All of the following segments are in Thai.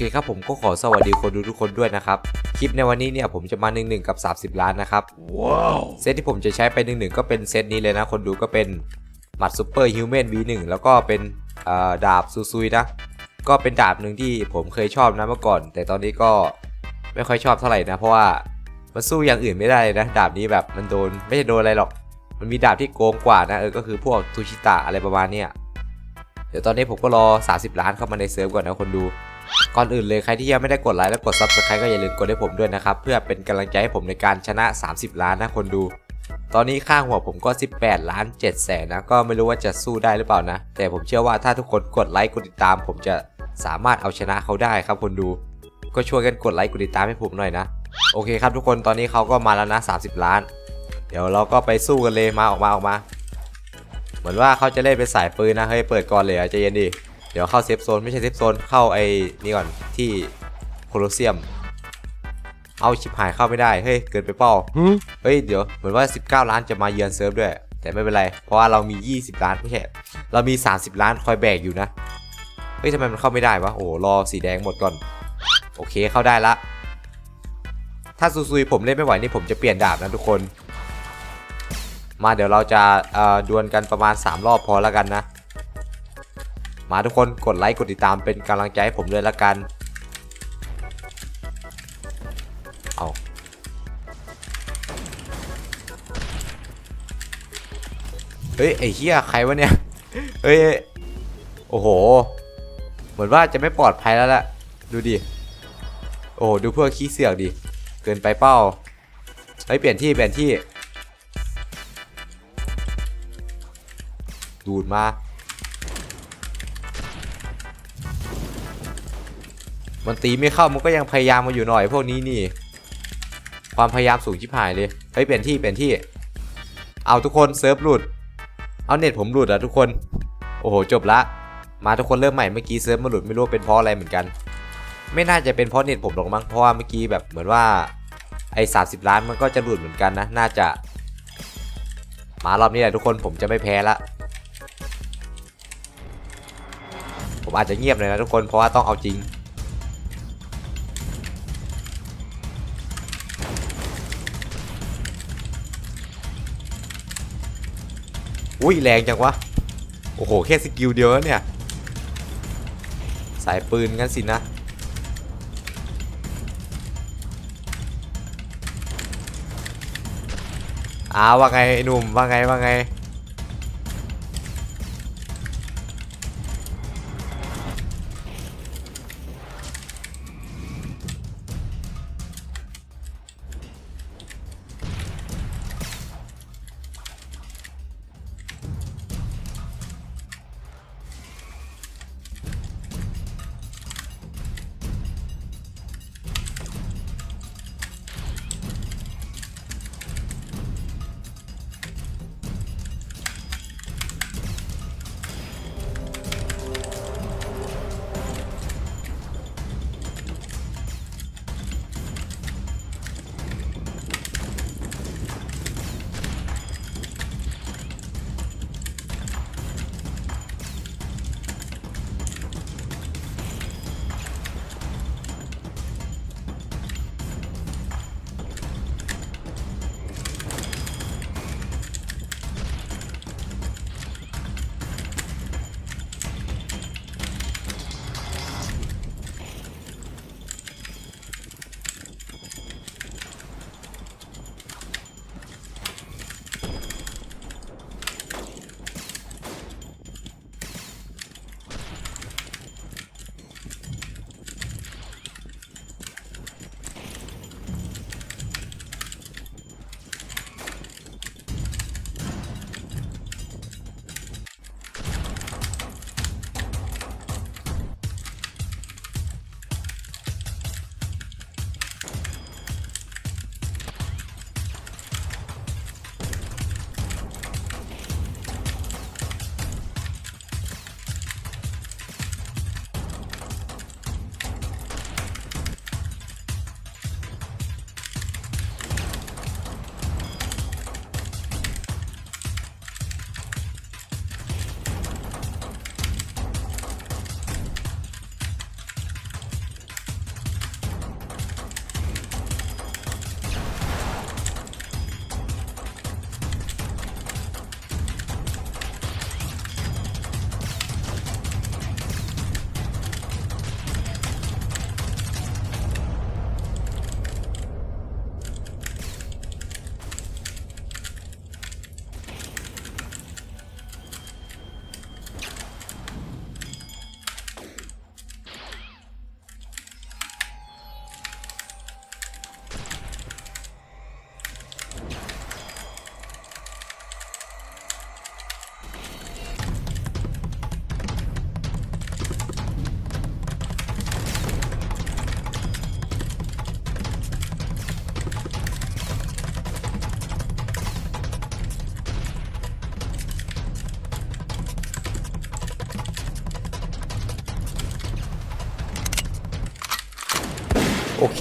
เคครับผมก็ขอสวัสดีคนดูทุกคนด้วยนะครับ คลิปในวันนี้เนี่ยผมจะมา1นึกับ 30 ล้านนะครับเซตที่ผมจะใช้ไป1นึก็เป็นเซตนี้เลยนะ คนดูก็เป็นหมัดซูเปอร์ฮิวแมน V1 แล้วก็เป็นเอ่อดาบซูซุยนะ ก็เป็นดาบหนึ่งที่ผมเคยชอบนะเมื่อก่อน แต่ตอนนี้ก็ไม่ค่อยชอบเท่าไหร่นะ เพราะว่ามันสู้อย่างอื่นไม่ได้เลยนะ ดาบนี้แบบมันโดนไม่ใช่โดนอะไรหรอก มันมีดาบที่โกงกว่านะเออก็คือพวกทูชิตะอะไรประมาณเนี้ยเดี๋ยวตอนนี้ผมก็รอ 30 ล้านเข้ามาในเซิร์ฟก่อนนะคนดู ก่อนอื่นเลยใครที่ยังไม่ได้กดไลค์และกด Subscribe ก็อย่าลืมกดให้ผมด้วยนะครับ เพื่อเป็นกำลังใจให้ผมในการชนะ 30 ล้านนะคนดู ตอนนี้ค่าหัวผมก็ 18 ล้าน7แสนนะ ก็ไม่รู้ว่าจะสู้ได้หรือเปล่านะ แต่ผมเชื่อว่าถ้าทุกคนกดไลค์กดติดตาม ผมจะสามารถเอาชนะเขาได้ครับคนดู ก็ช่วยกันกดไลค์กดติดตามให้ผมหน่อยนะ โอเคครับทุกคนตอนนี้เขาก็มาแล้วนะ 30 ล้าน เดี๋ยวเราก็ไปสู้กันเลยมาออกมาออกมา เหมือนว่าเขาจะเล่นเป็นสายปืนนะเฮ้ยเปิดก่อนเลยอะใจเย็นดิ เดี๋ยวเข้าเซฟโซนไม่ใช่เซฟโซนเข้าไอ้นี่ก่อนที่โคลอเซียม เอาชิบหายเข้าไม่ได้ เฮ้ย เกินไปเป้าเฮ้ย เดี๋ยวเหมือนว่า 19 ล้านจะมาเยือนเซิร์ฟด้วย แต่ไม่เป็นไร เพราะว่าเรามี 20 ล้านไม่ใช่เรามี 30 ล้านคอยแบกอยู่นะ เฮ้ยทำไมมันเข้าไม่ได้วะ โอ้รอสีแดงหมดก่อน โอเคเข้าได้ละ ถ้าซุยๆผมเล่นไม่ไหวนี่ผมจะเปลี่ยนดาบนะทุกคน มาเดี๋ยวเราจะเอ่อดวลกันประมาณ 3 รอบพอแล้วกันนะ มาทุกคนกดไลค์กดติดตามเป็นกำลังใจให้ผมด้วยละกัน เอาเฮ้ยไอ้เหี้ยใครวะเนี่ย เฮ้ย โอ้โห เหมือนว่าจะไม่ปลอดภัยแล้วล่ะ ดูดิ โอ้โหดูเพื่อขี้เสือกดิ เกินไปเป้าเฮ้ยเปลี่ยนที่เปลี่ยนที่ ดูดมา มันตีไม่เข้ามันก็ยังพยายามมาอยู่หน่อยพวกนี้นี่ ความพยายามสูงชิบหายเลยเฮ้ยเปลี่ยนที่เปลี่ยนที่ เอาทุกคนเซิร์ฟหลุด เอาเน็ตผมหลุดอะทุกคน โอ้โหจบละ มาทุกคนเริ่มใหม่เมื่อกี้เซิร์ฟมาหลุดไม่รู้เป็นเพราะอะไรเหมือนกัน ไม่น่าจะเป็นเพราะเน็ตผมหรอกมั้งเพราะว่าเมื่อกี้แบบเหมือนว่าไอ้30ล้านมันก็จะหลุดเหมือนกันนะ น่าจะ มารอบนี้แหละทุกคนผมจะไม่แพ้ละผมอาจจะเงียบเลยนะทุกคนเพราะว่าต้องเอาจริง อุ้ยแรงจังวะ โอ้โห แค่สกิลเดียวแล้วเนี่ย สายปืนงั้นสินะ อ้าวว่าไงไอ้หนุ่มว่าไงว่าไง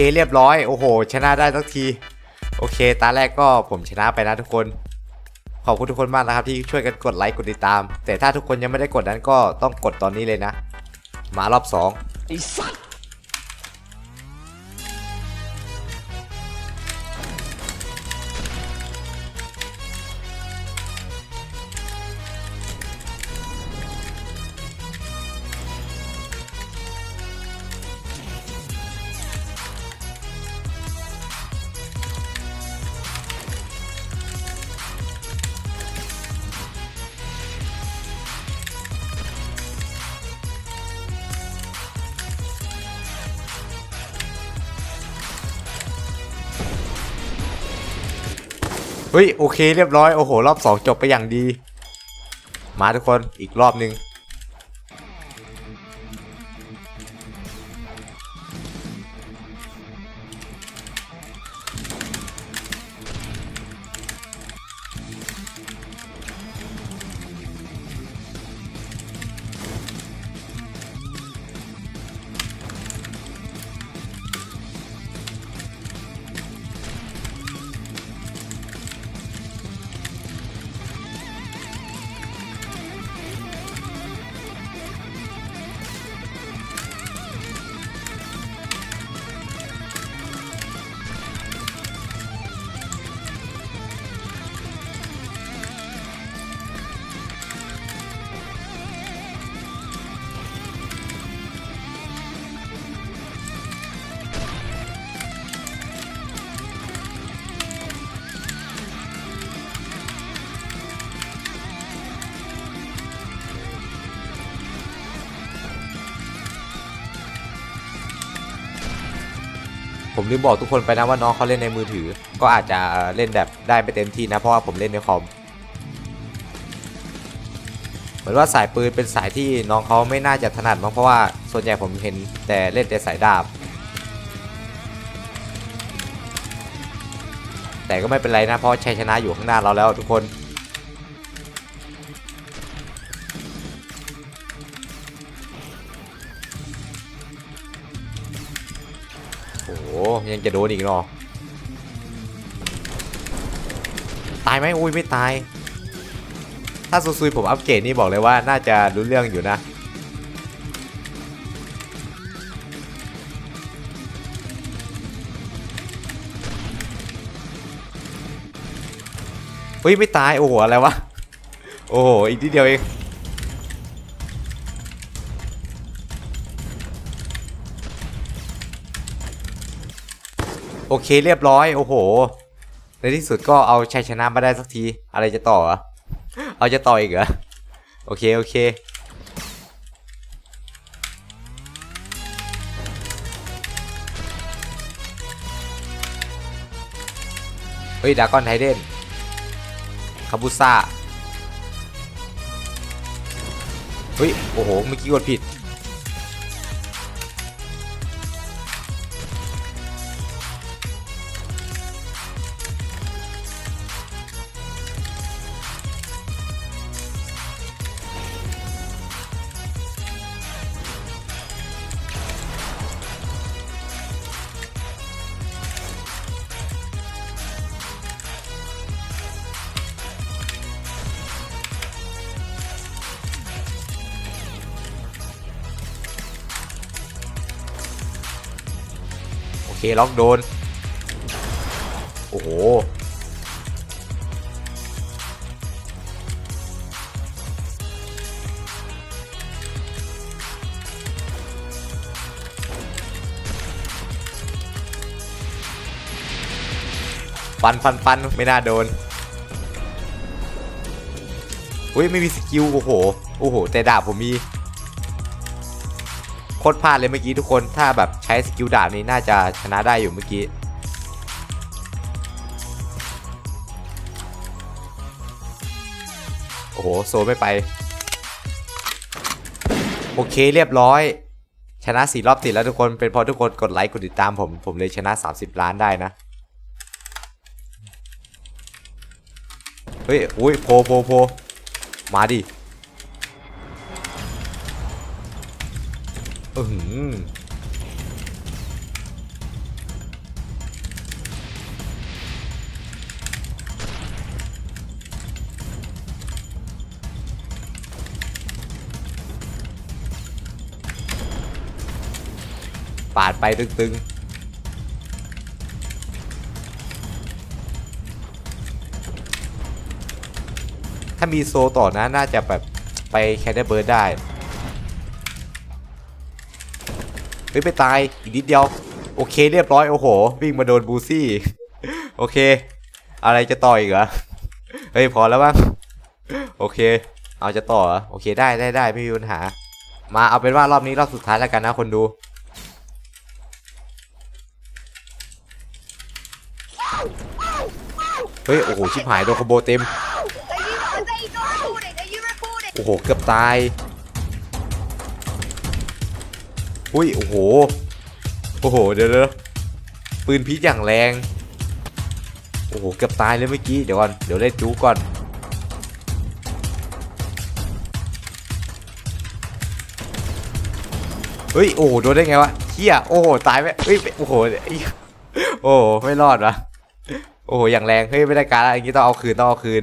เคเรียบร้อย โอ้โห ชนะได้สักที โอเค ตาแรกก็ผมชนะไปนะทุกคน ขอบคุณทุกคนมากนะครับ ที่ช่วยกันกดไลค์กดติดตาม แต่ถ้าทุกคนยังไม่ได้กดนั้นก็ต้องกดตอนนี้เลยนะ มารอบสองไอ้สัต ฮ้ยโอเคเรียบร้อยโอ้โหรอบสองจบไปอย่างดี มาทุกคนอีกรอบหนึ่ง ลืมบอกทุกคนไปนะว่าน้องเขาเล่นในมือถือ ก็อาจจะเล่นแบบได้ไม่เต็มที่นะเพราะว่าผมเล่นในคอมเหมือนว่าสายปืนเป็นสายที่น้องเขาไม่น่าจะถนัดมั้งเพราะว่าส่วนใหญ่ผมเห็นแต่เล่นแต่สายดาบ แต่ก็ไม่เป็นไรนะเพราะชัยชนะอยู่ข้างหน้าเราแล้วทุกคน ยังจะโดนอีกเนาะตายไหมอุ้ยไม่ตาย ถ้าซุยๆผมอัปเกรดนี่บอกเลยว่าน่าจะรู้เรื่องอยู่นะเฮ้ยไม่ตายโอ้โหอะไรวะ โอ้โหอีกนิดเดียวเอง โอเคเรียบร้อย โอ้โห ในที่สุดก็เอาชัยชนะมาได้สักที อะไรจะต่ออะเอาจะต่ออีกเหรอ โอเค โอเค เฮ้ย ดากอนไทเดนคาบูซ่า เฮ้ย โอ้โห เมื่อกี้กดผิด เคล็อกโดน โอ้โห ฟันฟันฟันไม่น่าโดนอุ้ยไม่มีสกิลโอ้โห โอ้โห แต่ดาบผมมี ตรพลาดเลยเมื่อกี้ทุกคนถ้าแบบใช้สกิลดาบนี้น่าจะชนะได้อยู่เมื่อกี้โอ้โหโซไม่ไป โอเคเรียบร้อย ชนะสี่รอบติดแล้วทุกคนเป็นเพราะทุกคนกดไลค์กดติดตามผม ผมเลยชนะ 30 ล้านได้นะเฮ้ยอุ้ยโพโพโพมาดิ อือปาดไปตึงๆถ้ามีโซต่อนะน่าจะแบบไปแคดเดอร์เบิร์ดได้ เฮ้ยไปตายอีกนิดเดียว โอเคเรียบร้อยโอ้โห วิ่งมาโดนบูซี่ โอเค อะไรจะต่ออีกเหรอ เฮ้ยพอแล้วบ้างโอเค เอาจะต่อเหรอโอเคได้ได้ได้ไม่มีปัญหา มาเอาเป็นว่ารอบนี้รอบสุดท้ายแล้วกันนะคนดูเฮ้ยโอ้โหชิบหายโดนคอมโบเต็มโอ้โหเกือบตาย อุ้ย โอ้โห โอ้โห เดี๋ยวเดี๋ยวปืนพิษอย่างแรง โอ้โห เกือบตายเลยเมื่อกี้ เดี๋ยวก่อน เดี๋ยวเล่นจูก่อน เฮ้ย โอ้โห โดนได้ไงวะเฮียโอ้โห ตายไหมเฮ้ย โอ้โห โอ้โห ไม่รอดวะโอ้โห อย่างแรง เฮ้ย ไม่ได้การอะไรอย่างงี้ต้องเอาคืน ต้องเอาคืน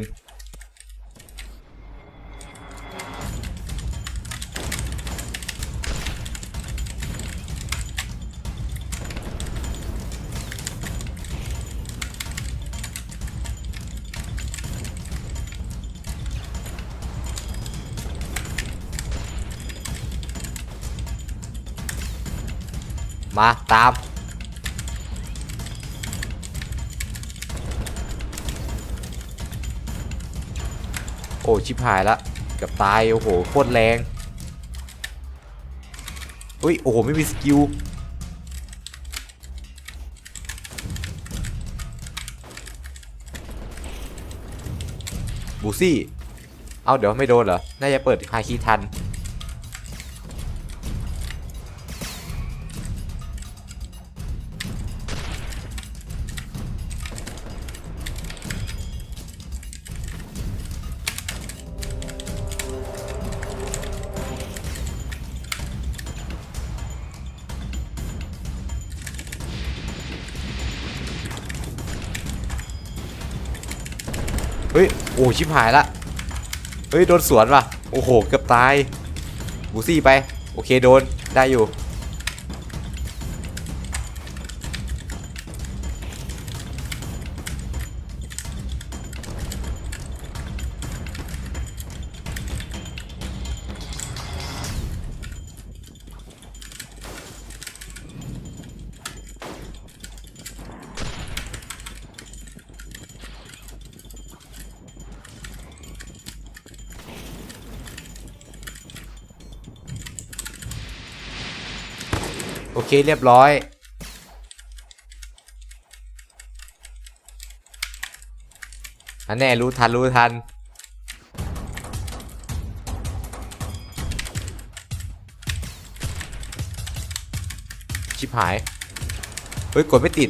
มาตาม โอ้ ชิบหายละกับตาย โอ้โห โคตรแรงเฮ้ย โอ้โห ไม่มีสกิลบูซี่ เอาเดี๋ยวไม่โดนเหรอ น่าจะเปิดฮาคีทัน โอ้ชิบหายละเฮ้ยโดนสวนว่ะโอ้โหเกือบตายบูซี่ไป โอเคโดนได้อยู่ เคเรียบร้อย อันแน่รู้ทันรู้ทัน ชิบหาย เฮ้ย กดไม่ติด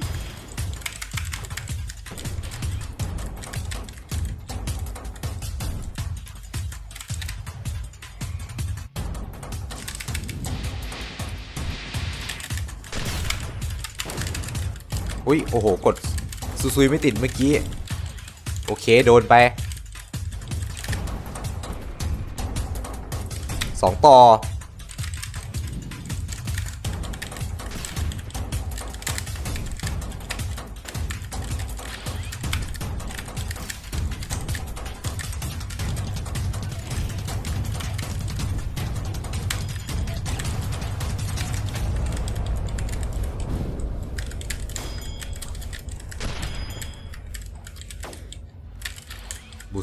อุ้ยโอ้โห กดซุซุยไม่ติดเมื่อกี้ โอเค โดนไปสองต่อ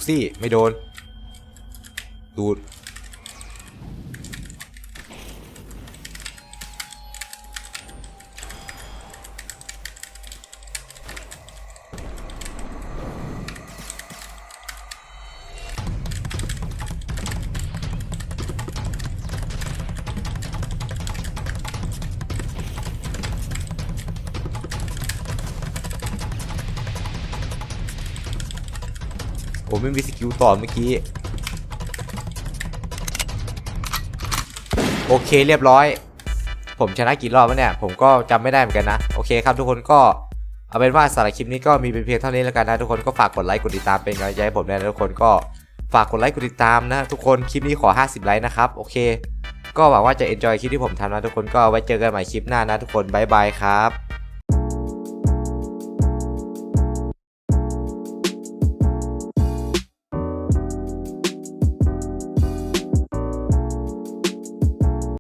ซี่ไม่โดน ผมไม่มีสกิลต่อเมื่อกี้ โอเคเรียบร้อย ผมชนะกี่รอบแล้วเนี่ย ผมก็จำไม่ได้เหมือนกันนะ โอเคครับทุกคนก็เอาเป็นว่าสำหรับคลิปนี้ก็มีเป็นเพียงเท่านี้แล้วกันนะทุกคนก็ฝากกดไลค์กดติดตามเป็นกำลังใจให้ผมด้วยนะทุกคนก็ฝากกดไลค์กดติดตามนะทุกคนคลิปนี้ขอ 50 ไลค์นะครับโอเค ก็หวังว่าจะ enjoy คลิปที่ผมทำนะทุกคนก็ไว้เจอกันใหม่คลิปหน้านะทุกคนบ๊ายบายครับ